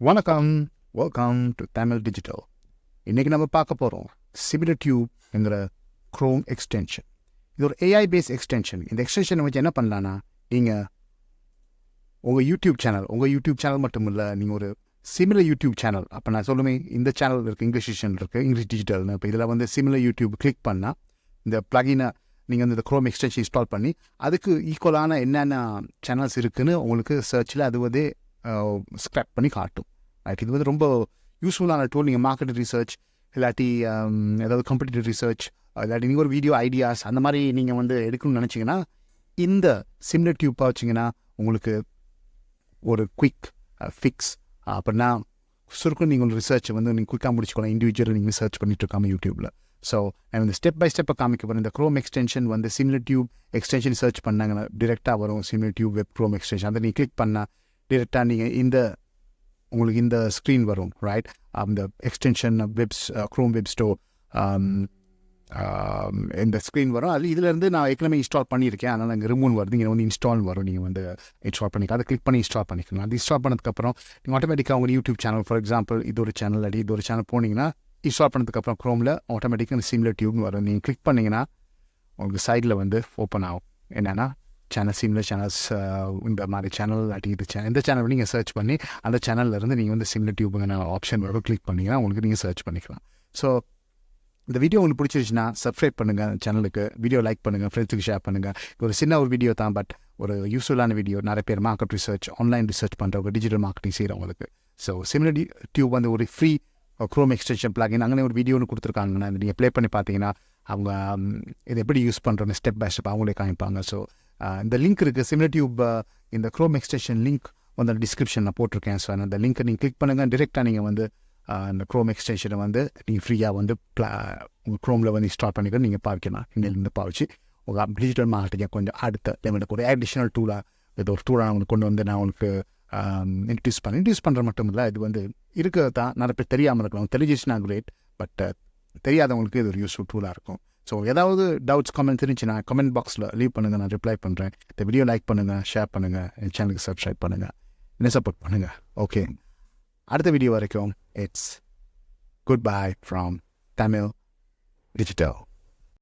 வணக்கம். Welcome to Tamil digital இன்றைக்கி நம்ம பார்க்க போகிறோம் சிமிலர் டியூப்ங்கிற க்ரோம் எக்ஸ்டென்ஷன் இது ஒரு ஏஐ பேஸ் எக்ஸ்டென்ஷன் இந்த எக்ஸ்டென்ஷனை வச்சு என்ன பண்ணலான்னா நீங்கள் உங்கள் யூடியூப் சேனல் உங்கள் யூடியூப் சேனல் மட்டும் இல்லை நீங்கள் ஒரு சிமிலர் யூடியூப் சேனல் அப்போ நான் சொல்லுவேன் இந்த சேனல் இருக்குது இங்கிலீஷ் டிஷன் இருக்குது இங்கிலீஷ் டிஜிட்டல்னு இப்போ இதில் வந்து சிமிலர் யூடியூப் கிளிக் பண்ணால் இந்த ப்ளகினை நீங்கள் வந்து இந்த க்ரோம் எக்ஸ்டென்ஷன் இன்ஸ்டால் பண்ணி அதுக்கு ஈக்குவலான என்னென்ன சேனல்ஸ் இருக்குன்னு உங்களுக்கு சர்ச்சில் அது வந்து ஸ்க்ராப் பண்ணி காட்டும். ரைட் இது வந்து ரொம்ப யூஸ்ஃபுல்லான டூல் நீங்கள் மார்க்கெட் ரிசர்ச் இல்லாட்டி ஏதாவது கம்பெடிட்டிவ் ரிசர்ச் இல்லாட்டி நீங்கள் ஒரு வீடியோ ஐடியாஸ் அந்த மாதிரி நீங்கள் வந்து எடுக்கணும்னு நினச்சிங்கன்னா இந்த சிம்லர் டியூப்பாக வச்சிங்கன்னா உங்களுக்கு ஒரு குயிக் ஃபிக்ஸ் அப்படின்னா சுருக்கம் நீங்கள் ஒரு ரிசர்ச் வந்து நீங்கள் குயிக்காக முடிச்சுக்கலாம் இண்டிவிஜுவல் நீங்கள் ரிசர்ச் பண்ணிட்டு இருக்காம யூடியூப்பில் ஸோ நான் இந்த ஸ்டெப் பை ஸ்டெப்பை காமிக்க போகிறேன் இந்த க்ரோம் எக்ஸ்டென்ஷன் வந்து சிம்லர் டியூப் எக்ஸ்டென்ஷன் சர்ச் பண்ணாங்கன்னா டிரெக்டாக வரும். Similar tube web Chrome extension அதை நீங்கள் கிளிக் பண்ணால் டிரெக்டாக நீங்கள் இந்த உங்களுக்கு இந்த ஸ்க்ரீன் வரும் ரைட் அந்த extension webs Chrome web store இந்த ஸ்க்ரீன் வரும். அது இதுலேருந்து நான் ஏற்கனவே இன்ஸ்டால் பண்ணியிருக்கேன். அதனால் அங்கே ரிமூவ் வருது. இங்கே வந்து இன்ஸ்டால் வரும். நீங்கள் வந்து இன்ஸ்டால் பண்ணிக்கலாம் அதை கிளிக் பண்ணி இன்ஸ்டால் பண்ணிக்கலாம். அது இன்ஸ்டால் பண்ணதுக்கப்புறம் நீங்கள் ஆட்டோமேட்டிக்காக உங்கள் யூடியூப் சேனல் ஃபார் எக்ஸாம்பிள் இது ஒரு சேனல் அடி இது ஒரு சேனல் போனீங்கன்னா இன்ஸ்டால் பண்ணதுக்கப்புறம் க்ரோமில் ஆட்டோமேட்டிக்காக சிம்லர் டியூப்னு வரும். நீங்கள் கிளிக் பண்ணிங்கன்னா உங்களுக்கு சைடில் வந்து ஓப்பன் ஆகும். என்னென்னா சேனல் சிம்லர் சேனல்ஸ் இந்த மாதிரி சேனல் இல்லாட்டி இது சேனல் இந்த சேனல் நீங்கள் சர்ச் பண்ணி அந்த சேனல்ல இருந்து நீங்கள் வந்து சிம்லர் டியூபுங்கிற ஆப்ஷன் வரும் கிளிக் பண்ணிங்கன்னா உங்களுக்கு நீங்கள் சர்ச் பண்ணிக்கலாம். ஸோ இந்த வீடியோ உங்களுக்கு பிடிச்சிருச்சுன்னா சப்ஸ்கிரைப் பண்ணுங்கள் சேனலுக்கு வீடியோ லைக் பண்ணுங்கள் ஃப்ரெண்ட்ஸுக்கு ஷேர் பண்ணுங்கள் ஒரு சின்ன ஒரு வீடியோ தான் பட் ஒரு யூஸ்ஃபுல்லான வீடியோ நிறைய பேர் மார்க்கெட் ரிசர்ச் ஆன்லைன் ரிசர்ச் பண்ணுறவங்க டிஜிட்டல் மார்க்கெட்டிங் செய்கிறவங்களுக்கு ஸோ சிம்லர் டியூப் வந்து ஒரு ஃப்ரீ க்ரோம் எக்ஸ்டென்ஷன் பிளாகின் அங்கே ஒரு வீடியோன்னு கொடுத்துருக்காங்கன்னா நீங்கள் ப்ளே பண்ணி பார்த்தீங்கன்னா அவங்க இது இதை எப்படி யூஸ் பண்ணுறோன்னு ஸ்டெப் பை ஸ்டெப் அவங்களே காமிப்பாங்க. ஸோ இந்த லிங்க் இருக்குது சிமிலர் டியூப் இந்த க்ரோம் எக்ஸ்டென்ஷன் லிங்க் வந்து டிஸ்கிரிப்ஷனில் போட்டிருக்கேன். ஸோ அந்த லிங்க்கை நீங்கள் கிளிக் பண்ணுங்கள் டிரெக்டாக நீங்கள் வந்து அந்த க்ரோம் எக்ஸ்டென்ஷனை வந்து நீங்கள் ஃப்ரீயாக வந்து ப்ளா உங்கள் க்ரோமில் வந்து இன்ஸ்டால் பண்ணிக்க நீங்கள் பாவிக்கலாம் இன்னிலிருந்து பாவிச்சு உங்கள் டிஜிட்டல் மார்க்கெட்டிங்கை கொஞ்சம் அடுத்த லெவலுக்கு ஒரு அடிஷனல் டூலாக இது ஒரு டூலாக உங்களுக்கு கொண்டு வந்து நான் உங்களுக்கு இன்ட்ரடியூஸ் பண்ணேன் இன்ட்ரடியூஸ் பண்ணுற மட்டும் இல்லை. இது வந்து இருக்கிறது தான். நிறைய பேர் தெரியாமல் இருக்கலாம். தெரிஞ்சிச்சுன்னா கிரேட் பட் தெரியாதவங்களுக்கு இது ஒரு யூஸ்ஃபுல் டூலாக இருக்கும். ஸோ ஏதாவது டவுட்ஸ் கமெண்ட் இருந்துச்சுன்னா கமெண்ட் பாக்ஸில் லீவ் பண்ணுங்கள் நான் ரிப்ளை பண்ணுறேன் இந்த வீடியோ லைக் பண்ணுங்கள் ஷேர் பண்ணுங்கள் என் சேனலுக்கு சப்ஸ்கிரைப் பண்ணுங்கள் என்ன சப்போர்ட் பண்ணுங்கள் ஓகே அடுத்த வீடியோ வரைக்கும் it's good bye from Tamil digital